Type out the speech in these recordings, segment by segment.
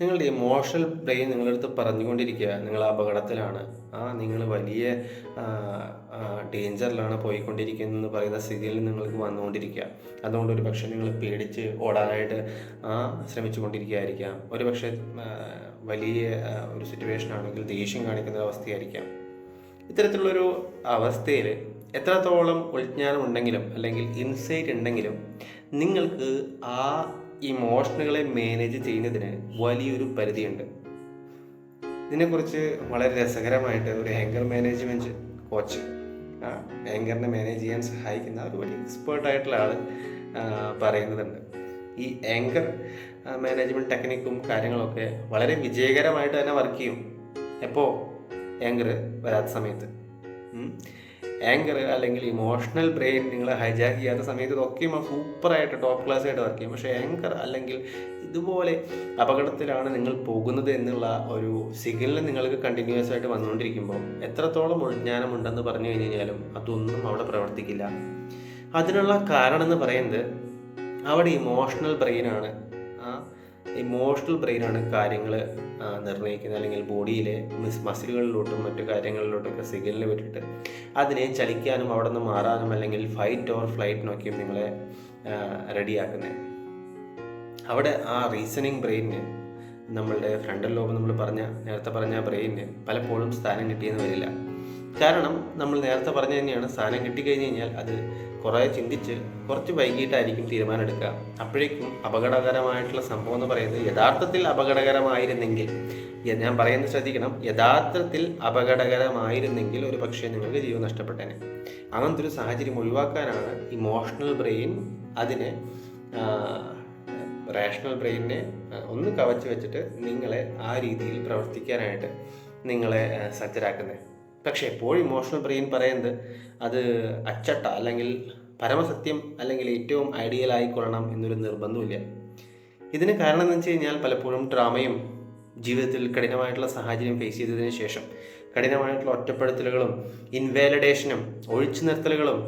നിങ്ങളുടെ ഇമോഷണൽ നിങ്ങളുടെ അടുത്ത് പറഞ്ഞുകൊണ്ടിരിക്കുക. നിങ്ങൾ അപകടത്തിലാണ്. ആ നിങ്ങൾ വലിയ ഡേഞ്ചറിലാണ് പോയിക്കൊണ്ടിരിക്കുന്നതെന്ന് പറയുന്ന സ്ഥിതിയിൽ നിങ്ങൾക്ക് വന്നുകൊണ്ടിരിക്കുക. അതുകൊണ്ട് ഒരു പക്ഷേ നിങ്ങൾ പേടിച്ച് ഓടാനായിട്ട് ആ ശ്രമിച്ചുകൊണ്ടിരിക്കുകയായിരിക്കാം. ഒരു പക്ഷേ വലിയ ഒരു സിറ്റുവേഷൻ ആണെങ്കിൽ ദേഷ്യം കാണിക്കുന്ന അവസ്ഥയായിരിക്കാം. ഇത്തരത്തിലുള്ളൊരു അവസ്ഥയിൽ എത്രത്തോളം ഉൾജ്ഞാനം ഉണ്ടെങ്കിലും അല്ലെങ്കിൽ ഇൻസൈറ്റ് ഉണ്ടെങ്കിലും നിങ്ങൾക്ക് ആ ഇമോഷനുകളെ മാനേജ് ചെയ്യുന്നതിന് വലിയൊരു പരിധിയുണ്ട്. ഇതിനെക്കുറിച്ച് വളരെ രസകരമായിട്ട് ഒരു ആങ്കർ മാനേജ്മെന്റ് കോച്ച് ആങ്കറിനെ മാനേജ് ചെയ്യാൻ സഹായിക്കുന്ന ഒരു വലിയ എക്സ്പേർട്ടായിട്ടുള്ള ആൾ പറയുന്നതുണ്ട്. ഈ ആങ്കർ മാനേജ്മെന്റ് ടെക്നിക്കും കാര്യങ്ങളൊക്കെ വളരെ വിജയകരമായിട്ട് തന്നെ വർക്ക് ചെയ്യും. എപ്പോൾ ആങ്കർ വരാത്ത സമയത്ത്. ആങ്കർ അല്ലെങ്കിൽ ഇമോഷണൽ ബ്രെയിൻ നിങ്ങൾ ഹൈജാക്ക് ചെയ്യാത്ത സമയത്ത് ഇതൊക്കെയും സൂപ്പറായിട്ട് ടോപ്പ് ക്ലാസ് ആയിട്ട് വർക്ക് ചെയ്യും. പക്ഷേ ആങ്കർ അല്ലെങ്കിൽ ഇതുപോലെ അപകടത്തിലാണ് നിങ്ങൾ പോകുന്നത് എന്നുള്ള ഒരു സിഗ്നൽ നിങ്ങൾക്ക് കണ്ടിന്യൂസ് ആയിട്ട് വന്നുകൊണ്ടിരിക്കുമ്പോൾ എത്രത്തോളം ഉൾജ്ഞാനം ഉണ്ടെന്ന് പറഞ്ഞു കഴിഞ്ഞു കഴിഞ്ഞാലും അതൊന്നും അവിടെ പ്രവർത്തിക്കില്ല. അതിനുള്ള കാരണം എന്ന് പറയുന്നത് അവിടെ ഇമോഷണൽ ബ്രെയിനാണ് ഇമോഷണൽ ബ്രെയിനാണ് കാര്യങ്ങൾ നിർണയിക്കുന്നത് അല്ലെങ്കിൽ ബോഡിയിലെ മിസ് മസിലുകളിലോട്ടും മറ്റു കാര്യങ്ങളിലോട്ടൊക്കെ സിഗ്നൽ വിട്ടിട്ട് അതിനെ ചലിക്കാനും അവിടെ നിന്ന് മാറാനും അല്ലെങ്കിൽ ഫൈറ്റ് ഓർ ഫ്ലൈറ്റിനൊക്കെയും നിങ്ങളെ റെഡിയാക്കുന്നത് അവിടെ ആ റീസണിങ് ബ്രെയിനിന് നമ്മളുടെ ഫ്രണ്ടൽ ലോബ് നമ്മൾ പറഞ്ഞ നേരത്തെ പറഞ്ഞ ബ്രെയിനിന് പലപ്പോഴും സ്ഥാനം കിട്ടിയെന്ന് വരില്ല. കാരണം നമ്മൾ നേരത്തെ പറഞ്ഞു തന്നെയാണ് സാധനം കിട്ടിക്കഴിഞ്ഞ് കഴിഞ്ഞാൽ അത് കുറേ ചിന്തിച്ച് കുറച്ച് വൈകിട്ടായിരിക്കും തീരുമാനം എടുക്കുക അപ്പോഴേക്കും അപകടകരമായിട്ടുള്ള സംഭവം എന്ന് പറയുന്നത് യഥാർത്ഥത്തിൽ അപകടകരമായിരുന്നെങ്കിൽ ഞാൻ പറയുന്നത് ശ്രദ്ധിക്കണം യഥാർത്ഥത്തിൽ അപകടകരമായിരുന്നെങ്കിൽ ഒരു പക്ഷേ നിങ്ങൾക്ക് ജീവൻ നഷ്ടപ്പെട്ടേനെ. അങ്ങനത്തെ ഒരു സാഹചര്യം ഒഴിവാക്കാനാണ് ഇമോഷണൽ ബ്രെയിൻ അതിനെ റേഷണൽ ബ്രെയിനിനെ ഒന്ന് കവച്ച് വെച്ചിട്ട് നിങ്ങളെ ആ രീതിയിൽ പ്രവർത്തിക്കാനായിട്ട് നിങ്ങളെ സജ്ജരാക്കുന്നത് പക്ഷേ എപ്പോഴും ഇമോഷണൽ ബ്രെയിൻ പറയുന്നത് അത് അച്ചട്ട അല്ലെങ്കിൽ പരമസത്യം അല്ലെങ്കിൽ ഏറ്റവും ഐഡിയൽ ആയിക്കൊള്ളണം എന്നൊരു നിർബന്ധമില്ല ഇതിന് കാരണം എന്ന് വെച്ച് കഴിഞ്ഞാൽ പലപ്പോഴും ഡ്രാമയും ജീവിതത്തിൽ കഠിനമായിട്ടുള്ള സാഹചര്യം ഫേസ് ചെയ്തതിന് ശേഷം കഠിനമായിട്ടുള്ള ഒറ്റപ്പെടുത്തലുകളും ഇൻവാലിഡേഷനും ഒഴിച്ചു നിർത്തലുകളും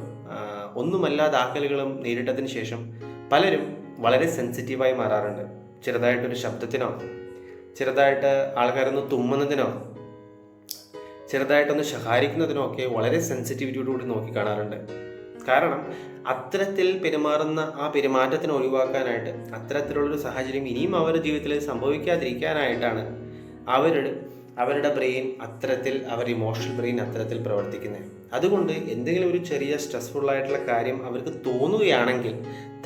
ഒന്നുമല്ലാതാക്കലുകളും നേരിട്ടതിന് ശേഷം പലരും വളരെ സെൻസിറ്റീവായി മാറാറുണ്ട്. ചെറുതായിട്ടൊരു ശബ്ദത്തിനോ ചെറുതായിട്ട് ആൾക്കാരൊന്ന് തുമ്മുന്നതിനോ ചെറുതായിട്ടൊന്ന് ശകാരിക്കുന്നതിനൊക്കെ വളരെ സെൻസിറ്റിവിറ്റിയോടുകൂടി നോക്കി കാണാറുണ്ട്. കാരണം അത്തരത്തിൽ പെരുമാറുന്ന ആ പെരുമാറ്റത്തിന് ഒഴിവാക്കാനായിട്ട് അത്തരത്തിലുള്ളൊരു സാഹചര്യം ഇനിയും അവരുടെ ജീവിതത്തിൽ സംഭവിക്കാതിരിക്കാനായിട്ടാണ് അവരുടെ അവരുടെ ബ്രെയിൻ അത്തരത്തിൽ അവർ ഇമോഷണൽ ബ്രെയിൻ അത്തരത്തിൽ പ്രവർത്തിക്കുന്നത്. അതുകൊണ്ട് എന്തെങ്കിലും ഒരു ചെറിയ സ്ട്രെസ്ഫുൾ ആയിട്ടുള്ള കാര്യം അവർക്ക് തോന്നുകയാണെങ്കിൽ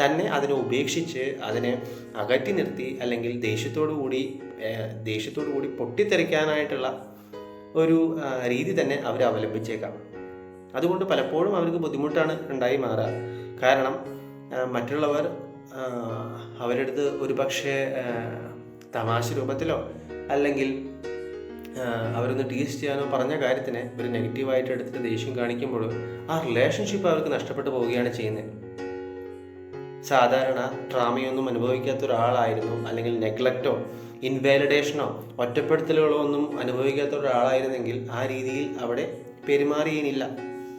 തന്നെ അതിനെ ഉപേക്ഷിച്ച് അതിനെ അകറ്റി നിർത്തി അല്ലെങ്കിൽ ദേഷ്യത്തോടു കൂടി ദേഷ്യത്തോടു കൂടി പൊട്ടിത്തെറിക്കാനായിട്ടുള്ള ഒരു രീതി തന്നെ അവർ അവലംബിച്ചേക്കാം. അതുകൊണ്ട് പലപ്പോഴും അവർക്ക് ബുദ്ധിമുട്ടാണ് ഉണ്ടായി മാറുക. കാരണം മറ്റുള്ളവർ അവരെടുത്ത് ഒരു പക്ഷേ തമാശ രൂപത്തിലോ അല്ലെങ്കിൽ അവരൊന്ന് ടീസ് ചെയ്യാനോ പറഞ്ഞ കാര്യത്തിനെ ഒരു നെഗറ്റീവായിട്ട് എടുത്തിട്ട് ദേഷ്യം കാണിക്കുമ്പോൾ ആ റിലേഷൻഷിപ്പ് അവർക്ക് നഷ്ടപ്പെട്ടു പോവുകയാണ് ചെയ്യുന്നത്. സാധാരണ ട്രാമയൊന്നും അനുഭവിക്കാത്ത ഒരാളായിരുന്നു അല്ലെങ്കിൽ നെഗ്ലക്റ്റോ ഇൻവാലിഡേഷനോ ഒറ്റപ്പെടുത്തലുകളോ ഒന്നും അനുഭവിക്കാത്ത ഒരാളായിരുന്നെങ്കിൽ ആ രീതിയിൽ അവിടെ പെരുമാറിയേനില്ല.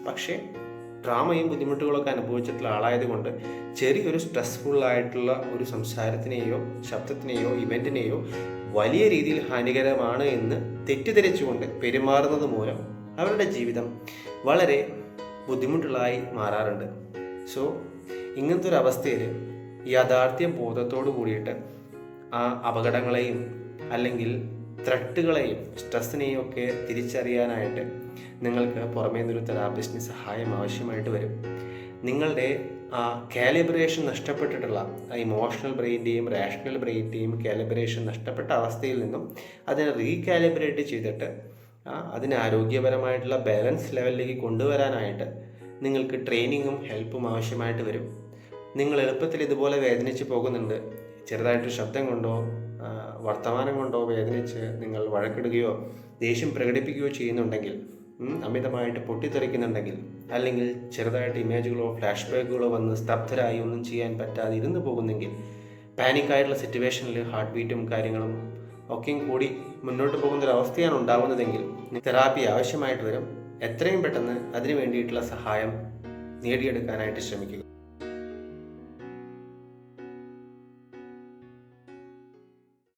പക്ഷേ ട്രാമയും ബുദ്ധിമുട്ടുകളൊക്കെ അനുഭവിച്ചിട്ടുള്ള ആളായതുകൊണ്ട് ചെറിയൊരു സ്ട്രെസ്ഫുള്ളായിട്ടുള്ള ഒരു സംസാരത്തിനെയോ ശബ്ദത്തിനെയോ ഇവന്റിനെയോ വലിയ രീതിയിൽ ഹാനികരമാണ് എന്ന് തെറ്റിദ്ധരിച്ചുകൊണ്ട് പെരുമാറുന്നത് മൂലം അവരുടെ ജീവിതം വളരെ ബുദ്ധിമുട്ടുകളായി മാറാറുണ്ട്. സോ ഇങ്ങനത്തെ ഒരു അവസ്ഥയിൽ യാഥാർത്ഥ്യ ബോധത്തോടു കൂടിയിട്ട് ആ അപകടങ്ങളെയും അല്ലെങ്കിൽ ത്രട്ടുകളെയും സ്ട്രെസ്സിനെയും ഒക്കെ തിരിച്ചറിയാനായിട്ട് നിങ്ങൾക്ക് പുറമേ നിന്നൊരു തെറാപ്പിസ്റ്റിന് സഹായം ആവശ്യമായിട്ട് വരും. നിങ്ങളുടെ ആ കാലിബ്രേഷൻ നഷ്ടപ്പെട്ടിട്ടുള്ള ഇമോഷണൽ ബ്രെയിന്റെയും റാഷണൽ ബ്രെയിന്റെയും കാലിബ്രേഷൻ നഷ്ടപ്പെട്ട അവസ്ഥയിൽ നിന്നും അതിനെ റീകാലിബ്രേറ്റ് ചെയ്തിട്ട് അതിനെ ആരോഗ്യപരമായിട്ടുള്ള ബാലൻസ് ലെവലിലേക്ക് കൊണ്ടുവരാനായിട്ട് നിങ്ങൾക്ക് ട്രെയിനിങ്ങും ഹെൽപ്പും ആവശ്യമായിട്ട് വരും. നിങ്ങൾ എളുപ്പത്തിൽ ഇതുപോലെ വേദനിച്ച് പോകുന്നുണ്ട്. ചെറുതായിട്ടൊരു ശബ്ദം കൊണ്ടോ വർത്തമാനം കൊണ്ടോ വേദനിച്ച് നിങ്ങൾ വഴക്കിടുകയോ ദേഷ്യം പ്രകടിപ്പിക്കുകയോ ചെയ്യുന്നുണ്ടെങ്കിൽ അമിതമായിട്ട് പൊട്ടിത്തെറിക്കുന്നുണ്ടെങ്കിൽ അല്ലെങ്കിൽ ചെറുതായിട്ട് ഇമേജുകളോ ഫ്ലാഷ് ബാക്കുകളോ വന്ന് സ്തബ്ധരായി ഒന്നും ചെയ്യാൻ പറ്റാതെ ഇരുന്ന് പോകുന്നെങ്കിൽ പാനിക്കായിട്ടുള്ള സിറ്റുവേഷനിൽ ഹാർട്ട് ബീറ്റും കാര്യങ്ങളും ഒക്കെയും കൂടി മുന്നോട്ട് പോകുന്ന ഒരു അവസ്ഥയാണ് ഉണ്ടാകുന്നതെങ്കിൽ തെറാപ്പി ആവശ്യമായിട്ട് വരും. എത്രയും പെട്ടെന്ന് അതിനു വേണ്ടിയിട്ടുള്ള സഹായം നേടിയെടുക്കാനായിട്ട് ശ്രമിക്കുക.